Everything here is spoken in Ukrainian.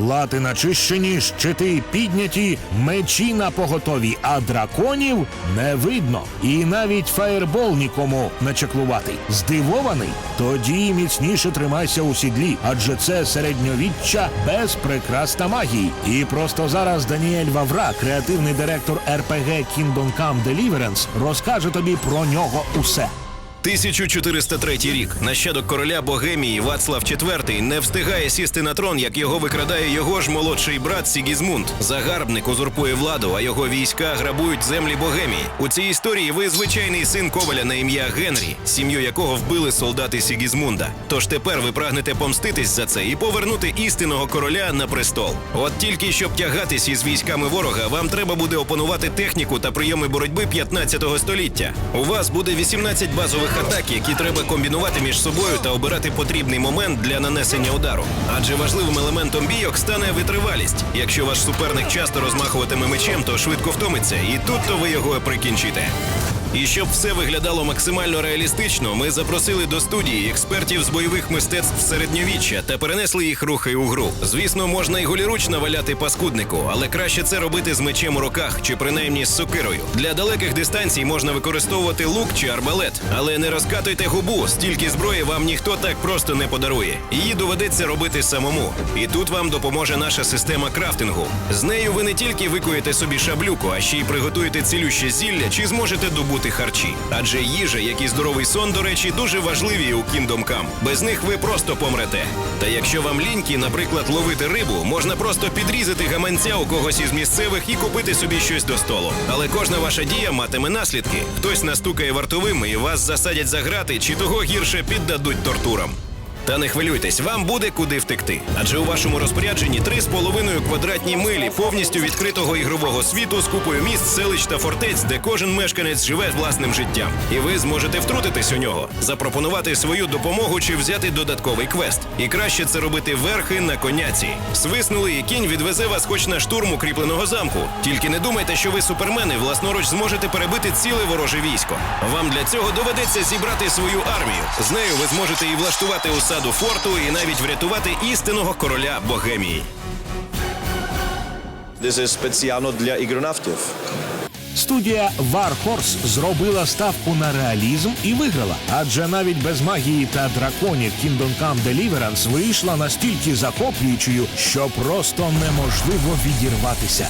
Лати начищені, щити підняті, мечі на поготові, а драконів не видно. І навіть фаєрбол нікому не чеклувати. Здивований? Тоді міцніше тримайся у сідлі, адже це середньовіччя без прикрас та магії. І просто зараз Даніель Вавра, креативний директор РПГ Kingdom Come Deliverance, розкаже тобі про нього усе. 1403 рік. Нащадок короля Богемії Вацлав IV не встигає сісти на трон, як його викрадає його ж молодший брат Сігізмунд. Загарбник узурпує владу, а його війська грабують землі Богемії. У цій історії ви звичайний син коваля на ім'я Генрі, сім'ю якого вбили солдати Сігізмунда. Тож тепер ви прагнете помститись за це і повернути істинного короля на престол. От тільки щоб тягатись із військами ворога, вам треба буде опанувати техніку та прийоми боротьби 15 століття. У вас буде 18 базових атак, які треба комбінувати між собою та обирати потрібний момент для нанесення удару. Адже важливим елементом бійок стане витривалість. Якщо ваш суперник часто розмахуватиме мечем, то швидко втомиться, і тут то ви його прикінчите. І щоб все виглядало максимально реалістично, ми запросили до студії експертів з бойових мистецтв середньовіччя та перенесли їх рухи у гру. Звісно, можна й голіруч наваляти паскуднику, але краще це робити з мечем у руках чи принаймні з сокирою. Для далеких дистанцій можна використовувати лук чи арбалет, але не розкатуйте губу, стільки зброї вам ніхто так просто не подарує. Її доведеться робити самому. І тут вам допоможе наша система крафтингу. З нею ви не тільки викуєте собі шаблюку, а ще й приготуєте цілюще зілля чи зможете добути харчі. Адже їжа, як і здоровий сон, до речі, дуже важливі у Come. Без них ви просто помрете. Та якщо вам ліньки, наприклад, ловити рибу, можна просто підрізати гаманця у когось із місцевих і купити собі щось до столу. Але кожна ваша дія матиме наслідки. Хтось настукає вартовим і вас засадять за грати, чи того гірше піддадуть тортурам. Та не хвилюйтесь, вам буде куди втекти. Адже у вашому розпорядженні 3,5 квадратні милі повністю відкритого ігрового світу з купою міст, селищ та фортець, де кожен мешканець живе власним життям. І ви зможете втрутитись у нього, запропонувати свою допомогу чи взяти додатковий квест. І краще це робити верхи на коняці. Свиснули, і кінь відвезе вас хоч на штурм укріпленого замку. Тільки не думайте, що ви супермени власноруч зможете перебити ціле вороже військо. Вам для цього доведеться зібрати свою армію. З нею ви зможете і влаштувати осаду форту, і навіть врятувати істинного короля Богемії. Is спеціально для ігронавтів. Студія Warhorse зробила ставку на реалізм і виграла. Адже навіть без магії та драконів Kingdom Come Deliverance вийшла настільки захоплюючою, що просто неможливо відірватися.